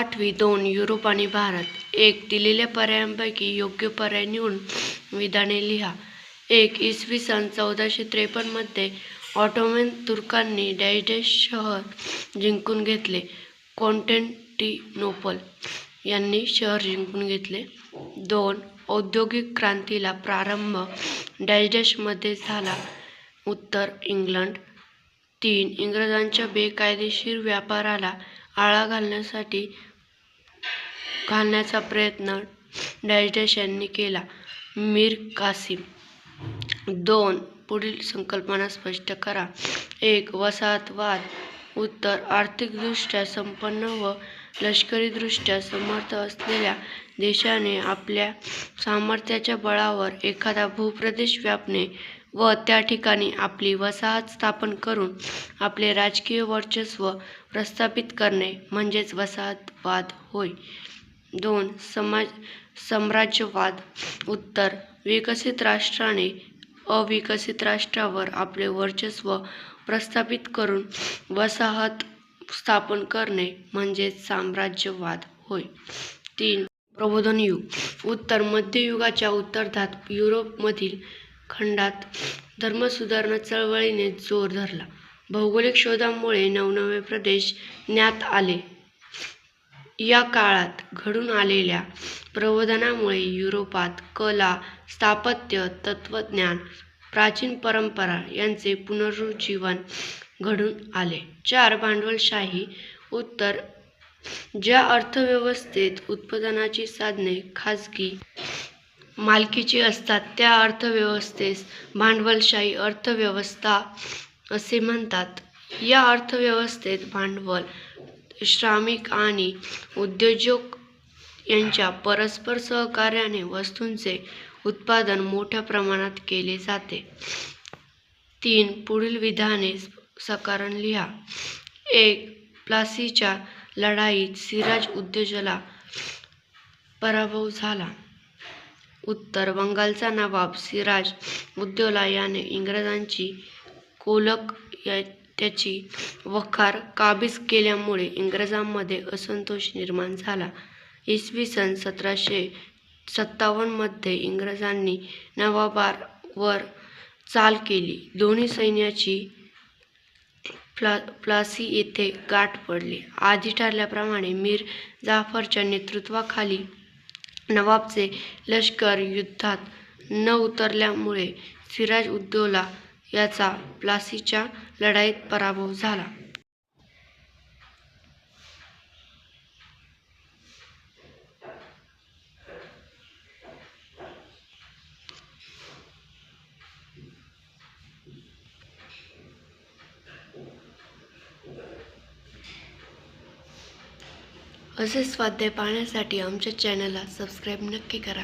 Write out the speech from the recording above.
आठवी दोन युरोप आणि भारत. एक दिलेल्या पर्यायांपैकी योग्य पर्याय निवडून विधाने लिहा. एक इसवी सन चौदाशे त्रेपन्नमध्ये ऑटोमन तुर्कांनी डॅश डॅश शहर जिंकून घेतले. कॉन्टेंटिनोपल यांनी शहर जिंकून घेतले. दोन औद्योगिक क्रांतीला प्रारंभ डॅश डॅशमध्ये झाला. उत्तर इंग्लंड. तीन इंग्रजांच्या बेकायदेशीर व्यापाराला आळा घालण्यासाठी घालण्याचा प्रयत्न डॅश यांनी केला. मीर कासिम. दोन पुढील संकल्पना स्पष्ट करा. एक वसाहतवाद. उत्तर आर्थिकदृष्ट्या संपन्न व लष्करीदृष्ट्या समर्थ असलेल्या देशाने आपल्या सामर्थ्याच्या बळावर एखादा भूप्रदेश व्यापणे व त्या ठिकाणी आपली वसाहत स्थापन करून आपले राजकीय वर्चस्व प्रस्थापित करणे म्हणजेच वसाहतवाद होय. दोन समाज साम्राज्यवाद. उत्तर विकसित राष्ट्राने अविकसित राष्ट्रावर आपले वर्चस्व प्रस्थापित करून वसाहत स्थापन करणे म्हणजेच साम्राज्यवाद. होय. तीन प्रबोधन युग. उत्तर मध्ययुगाच्या उत्तरार्धात युरोपमधील खंडात धर्मसुधारणा चळवळीने जोर धरला. भौगोलिक शोधामुळे नवनवे प्रदेश ज्ञात आले. या काळात घडून आलेल्या प्रबोधनामुळे युरोपात कला स्थापत्य तत्त्वज्ञान प्राचीन परंपरा यांचे पुनरुज्जीवन घडून आले. चार भांडवलशाही उत्तर ज्या अर्थव्यवस्थेत उत्पादनाची साधने खाजगी मालकीची असतात त्या अर्थव्यवस्थेस भांडवलशाही अर्थव्यवस्था असे म्हणतात. या अर्थव्यवस्थेत भांडवल श्रमिक आणि उद्योजक यांच्या परस्पर सहकार्याने वस्तूंचे उत्पादन मोठ्या प्रमाणात केले जाते. तीन पुढील विधाने सकारण लिहा. एक प्लासीच्या लढाईत सिराज उद्योजला पराभव झाला. उत्तर बंगालचा नवाब सिराज उद्योला याने इंग्रजांची कोलक या त्याची वखार काबीज केल्यामुळे इंग्रजांमध्ये असंतोष निर्माण झाला. इसवी सन सतराशे सत्तावन्नमध्ये इंग्रजांनी नवाबारवर चाल केली. दोन्ही सैन्याची प्ला प्लासी येथे गाठ पडली. आधी ठरल्याप्रमाणे मीर जाफरच्या नेतृत्वाखाली नवाबचे लष्कर युद्धात न उतरल्यामुळे सिराज उद्दौला याचा प्लासीच्या लढाईत पराभव झाला. असे स्वाध्याय पाहण्यासाठी आमच्या चॅनलला सबस्क्राईब नक्की करा.